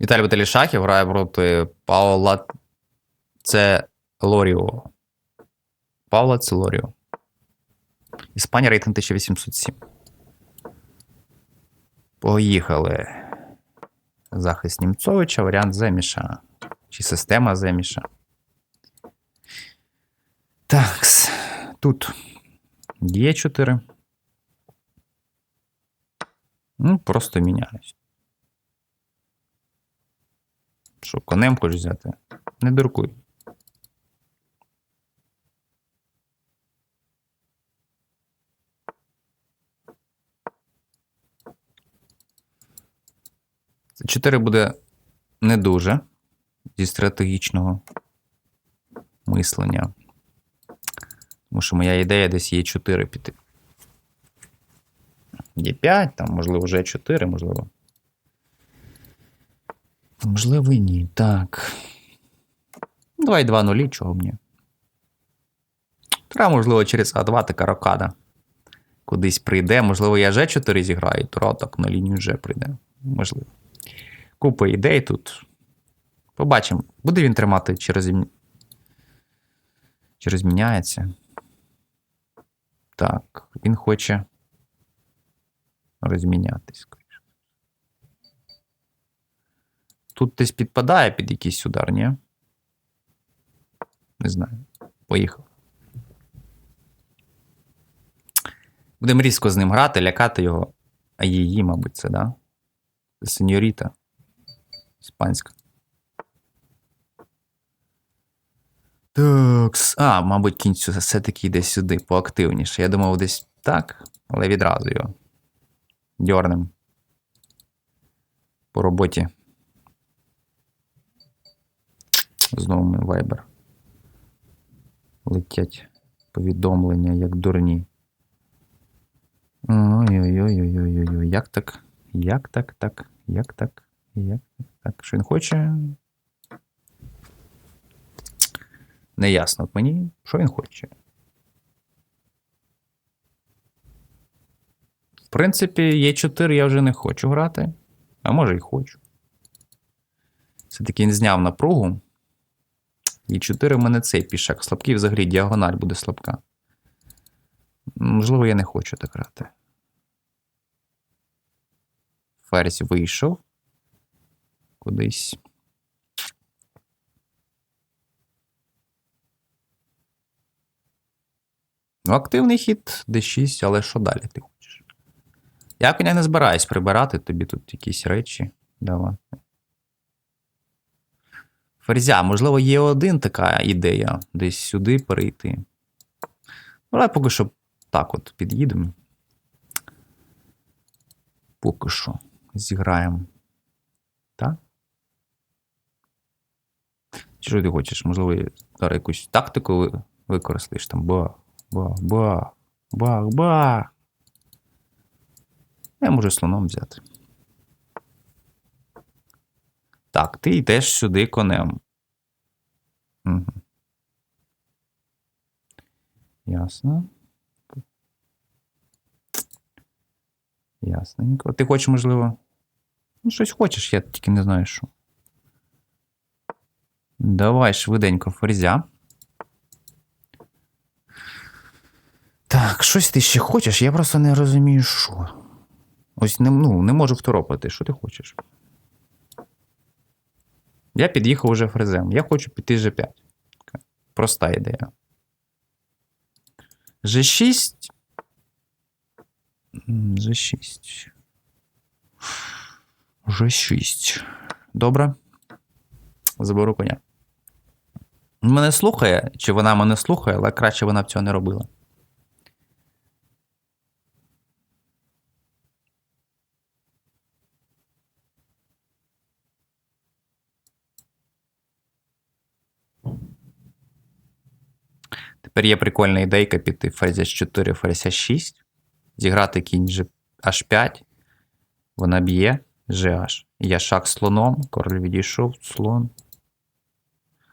Віталій Баталішахів грає проти Паула Целоріо. Паула Целоріо. Іспанія рейтинг 1807. Поїхали. Захист Німцовича, варіант Земіша. Чи система Земіша. Такс. Тут є 4. Ну, просто міняюсь. Що, конем хочеш взяти? Не дуркуй. Це 4 буде не дуже зі стратегічного мислення. Тому що моя ідея десь є 4 піти. Є 5, там, можливо, вже 4, можливо. Можливо, і ні. Так. Давай 2 нулі, чого мені. Треба, можливо, через А2 така рокада. Кудись прийде. Можливо, я Ж4 зіграю, і Тура так на лінію Ж прийде. Можливо. Купа ідей тут. Побачимо. Буде він тримати чи, розмі... чи. Так, він хоче розмінятись. Тут десь підпадає під якийсь удар, ні? Не знаю. Поїхав. Будемо різко з ним грати, лякати його. А її, мабуть, це, да? Сеньоріта. Іспанська. Такс. А, мабуть, кінцю все-таки йде сюди, поактивніше. Я думав, десь так, але відразу його. Дьорнем. По роботі. Знову ми Viber. Летять повідомлення, як дурні. Ой-ой-ой-ой-ой-ой. Як так? Як так, так? Як так? Як так? Так, що він хоче? Неясно от мені, що він хоче. В принципі, Є4 я вже не хочу грати, а може і хочу. Все-таки він зняв напругу. Є4 в мене цей пішак. Слабкий взагалі діагональ буде слабка. Можливо, я не хочу так грати. Ферзь вийшов. Кудись. Ну, активний хід D6, але що далі ти хочеш? Я коня не збираюсь прибирати тобі тут якісь речі. Давай. Ферзя, можливо, є один така ідея десь сюди перейти. Давай поки що так от під'їдемо. Поки що зіграємо. Так? Чи що ти хочеш? Можливо, зараз якусь тактику використаєш там. Бах, бах, бах, бах, бах. Я можу слоном взяти. Так, ти йдеш сюди конем. Угу. Ясно. Ясненько. Ти хочеш, можливо. Ну, щось хочеш, я тільки не знаю, що. Давай швиденько ферзя. Так, щось ти ще хочеш, я просто не розумію, що. Ось не, ну, не можу второпати. Що ти хочеш? Я під'їхав уже фрезем. Я хочу піти G5. Проста ідея. G6. G6. G6. Добре. Заберу коня. Мене слухає, чи вона мене слухає, але краще вона б цього не робила. Тепер є прикольна ідейка піти ферзь 4 ферзь 6 зіграти кінь G H5. Вона б'є GH. Я шаг слоном, король відійшов, слон.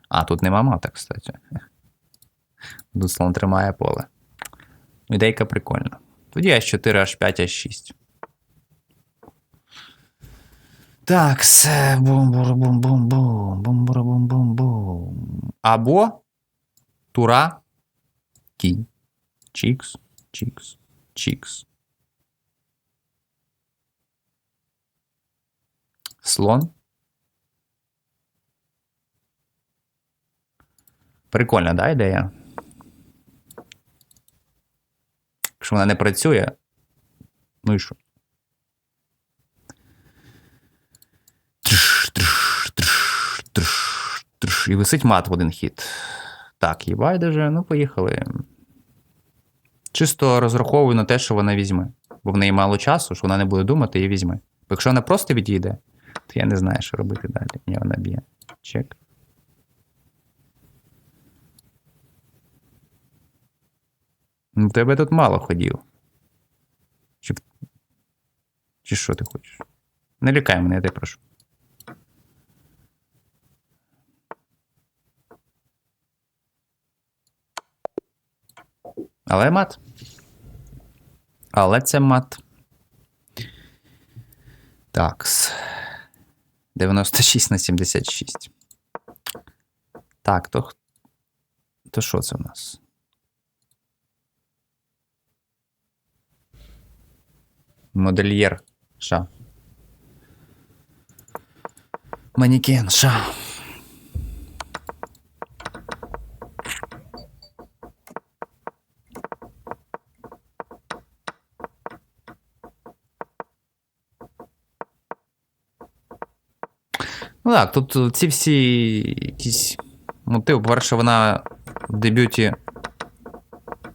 А, тут нема мата, кстати. Тут слон тримає поле. Ідейка прикольна. Тоді H4, H5, H6. Так, все. Бум-бум-бум-бум-бум. Бум-бум-бум-бум-бум. Або тура, кінь. Чікс, чікс, чікс. Слон. Прикольна, да, ідея? Якщо вона не працює, ну і що? Трш, трш, трш, трш, трш. І висить мат в один хід. Так, є байдуже, ну поїхали. Чисто розраховую на те, що вона візьме. Бо в неї мало часу, що вона не буде думати і візьме. Бо якщо вона просто відійде, то я не знаю, що робити далі. Ні, вона б'є. Чек. Ну, тебе тут мало ходів. Чи, Чи що ти хочеш? Не лякай мене, я тебе прошу. Але мат. Але це мат. Такс. 96 на 76. Так, то. То що це в нас? Модельєр. Ша. Манікен. Ша. Ну так, тут ці всі якісь мотиви. По-перше, вона в дебюті.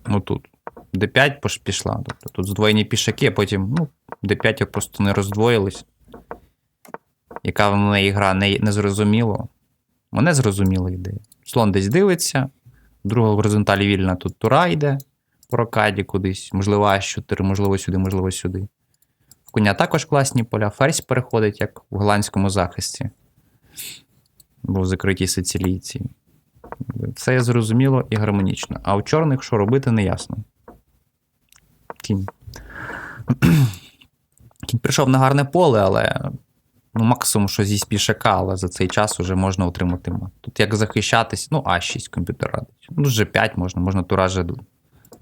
Ну тут. D5 пішла. Тобто тут здвоєні пішаки, а потім, ну, D5 просто не роздвоїлись. Яка в неї гра не, не зрозуміло. Ну, не зрозуміла ідея. Слон десь дивиться, друга горизонталі вільна тут тура йде по рокаді кудись. Можливо, А4, можливо, сюди, можливо, сюди. В коня також класні поля. Ферзь переходить, як в голландському захисті. Бо в закритій сицилійці. Все зрозуміло і гармонічно. А у чорних що робити, не ясно. Кінь. Кінь прийшов на гарне поле, але ну, максимум, що зі пішака, але за цей час вже можна отримати мат. Тут як захищатись, ну, А6 комп'ютер радить. Ну, G5 можна, можна тура G,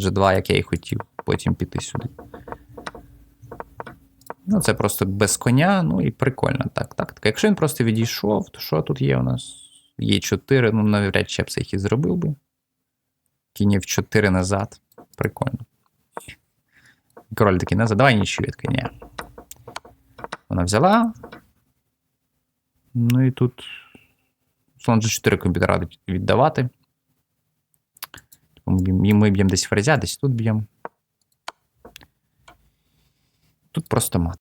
G2, як я і хотів, потім піти сюди. Ну, це просто без коня, ну і прикольно так. Тактика. Якщо він просто відійшов, то що тут є у нас? Є 4, ну навряд чи я б цей хід зробив би. Кінь в 4 назад. Прикольно. Король такий назад. Давай нічию від коня. Вона взяла. Ну і тут. Слон G4 комп'ютер радить віддавати. Ми б'ємо- Ми б'ємо десь ферзя, десь тут б'ємо. Тут просто мат.